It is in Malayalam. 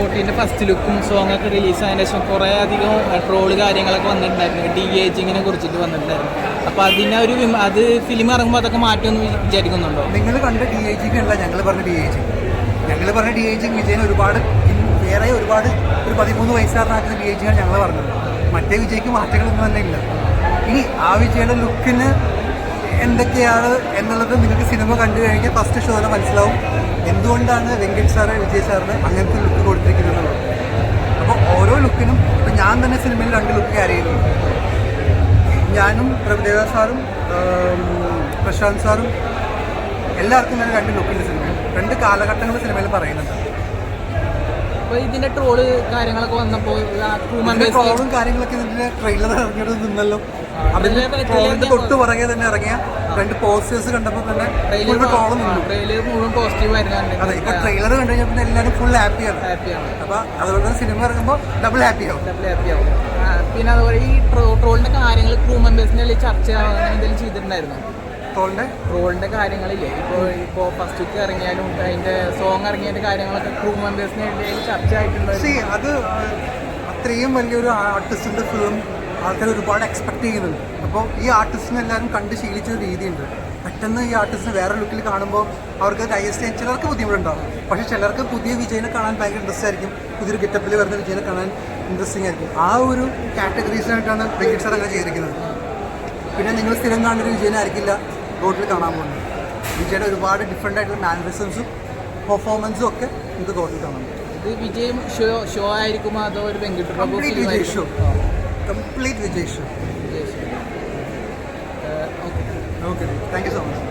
ഫോർട്ടീന്റെ ഫസ്റ്റ് ലുക്കും സോങ് ഒക്കെ റിലീസ് ആയതിനു ശേഷം കുറേ അധികം ട്രോൾ കാര്യങ്ങളൊക്കെ വന്നിട്ടുണ്ടായിരുന്നു. ഡി ഏജിങ്ങിനെ കുറിച്ചിട്ട് വന്നിട്ടുണ്ടായിരുന്നു. അപ്പോൾ അതിനെ ഒരു അത് ഫിലിം ഇറങ്ങുമ്പോൾ അതൊക്കെ മാറ്റുമെന്ന് വിചാരിക്കുന്നുണ്ടോ? നിങ്ങൾ കണ്ട ഡി ഏജിങ് അല്ല ഞങ്ങൾ പറഞ്ഞ ഡി ഏജിങ് ഞങ്ങൾ പറഞ്ഞ ഡി ഏജിങ് വിജയൻ ഒരുപാട് വേറെ ഒരുപാട് ഒരു പതിമൂന്ന് വയസ്സുകാരനാക്കുന്ന ഡി ഏജിങ്ങാണ് ഞങ്ങൾ പറഞ്ഞത്. മറ്റേ വിജയ്ക്ക് മാറ്റങ്ങളൊന്നും തന്നെ ഇല്ല ഇനി ആ വിജയുടെ ലുക്കിന് എന്തൊക്കെയാണ് എന്നുള്ളത് നിങ്ങൾക്ക് സിനിമ കണ്ടു കഴിഞ്ഞാൽ ഫസ്റ്റ് ഷോയിൽ മനസ്സിലാവും. എന്തുകൊണ്ടാണ് വെങ്കട് സാറ് വിജയ് സാറിന് അങ്ങനത്തെ ലുക്ക് കൊടുത്തിരിക്കുന്നത്? അപ്പോൾ ഓരോ ലുക്കിനും ഇപ്പം ഞാൻ തന്നെ സിനിമയിൽ രണ്ട് ലുക്ക് ക്യാരി ചെയ്തു ഞാനും പ്രഭുദേവ സാറും പ്രശാന്ത് സാറും എല്ലാവർക്കും തന്നെ രണ്ട് ലുക്കുണ്ട് സിനിമയിൽ. രണ്ട് കാലഘട്ടങ്ങൾ സിനിമയിൽ പറയുന്നുണ്ട്. അപ്പോൾ ഇതിന്റെ ട്രോൾ കാര്യങ്ങളൊക്കെ മെമ്പേഴ്സ് ട്രോളും കാര്യങ്ങളൊക്കെ ഇതിന്റെ ട്രെയിലർ ഇറങ്ങിയത് നിന്നല്ലോ. അതിന്റെ തൊട്ട് പുറകെ തന്നെ ഇറങ്ങിയ രണ്ട് പോസ്റ്റേഴ്സ് കണ്ടപ്പോൾ തന്നെ നിന്നു. ട്രെയിലർ മുഴുവൻ പോസിറ്റീവ് അതെ ഇപ്പൊ ട്രെയിലർ കണ്ടു കഴിഞ്ഞാൽ പിന്നെ എല്ലാവരും ഫുൾ ഹാപ്പിയാണ് ഹാപ്പിയാണ് അപ്പൊ അതുകൊണ്ട് തന്നെ സിനിമ ഇറങ്ങുമ്പോൾ ഡബിൾ ഹാപ്പി ആവും. ഡബിൾ ഹാപ്പി ആവും. പിന്നെ അതുപോലെ ഈ ട്രോളിന്റെ കാര്യങ്ങൾ ക്രൂ മെമ്പേഴ്സിന്റെ ചർച്ച എന്തെങ്കിലും ചെയ്തിട്ടുണ്ടായിരുന്നു? ട്രോളിന്റെ ട്രോളിന്റെ കാര്യങ്ങളില്ലേ? ഇപ്പോൾ ഇപ്പോൾ ഫസ്റ്റ് വീക്ക് ഇറങ്ങിയാലും അതിന്റെ സോങ് ഇറങ്ങിയതിന്റെ കാര്യങ്ങളൊക്കെ ക്രൂ മെമ്പേഴ്സിന് ഇടയിൽ ചർച്ച ആയിട്ടുണ്ട് സി അത് അത്രയും വലിയൊരു ആർട്ടിസ്റ്റിന്റെ ഫിലിം ആൾക്കാർ ഒരുപാട് എക്സ്പെക്ട് ചെയ്യുന്നുണ്ട്. അപ്പോൾ ഈ ആർട്ടിസ്റ്റിനെ എല്ലാവരും കണ്ട് ശീലിച്ച ഒരു രീതിയുണ്ട്. പെട്ടെന്ന് ഈ ആർട്ടിസ്റ്റിനെ വേറെ ലുക്കിൽ കാണുമ്പോൾ അവർക്ക് ഡൈജസ്റ്റ് ചെയ്യാൻ ചിലർക്ക് ബുദ്ധിമുട്ടുണ്ടാവും. പക്ഷേ ചിലർക്ക് പുതിയ വിജയനെ കാണാൻ ഭയങ്കര ഇൻട്രസ്റ്റ് ആയിരിക്കും. പുതിയൊരു ഗെറ്റപ്പിൽ വരുന്ന വിജയനെ കാണാൻ ഇൻട്രസ്റ്റിംഗ് ആയിരിക്കും. ആ ഒരു കാറ്റഗറീസിനായിട്ടാണ് വെങ്കിട്ട് സാർ അങ്ങനെ ചെയ്തിരിക്കുന്നത്. പിന്നെ നിങ്ങൾ സ്ഥിരം കാണുന്ന ഒരു വിജയനായിരിക്കില്ല. റോഡിൽ കാണാൻ പോകുന്നത് വിജയുടെ ഒരുപാട് ഡിഫറെന്റ് ആയിട്ടുള്ള മാനറിസംസും പെർഫോമൻസും ഒക്കെ ഇത് റോഡിൽ കാണാൻ പറ്റും. ഇത് വിജയം ഷോ ഷോ ആയിരിക്കുമോ അതോ ഒരു Venkat complete Vijay show complete Vijay show okay thank you so much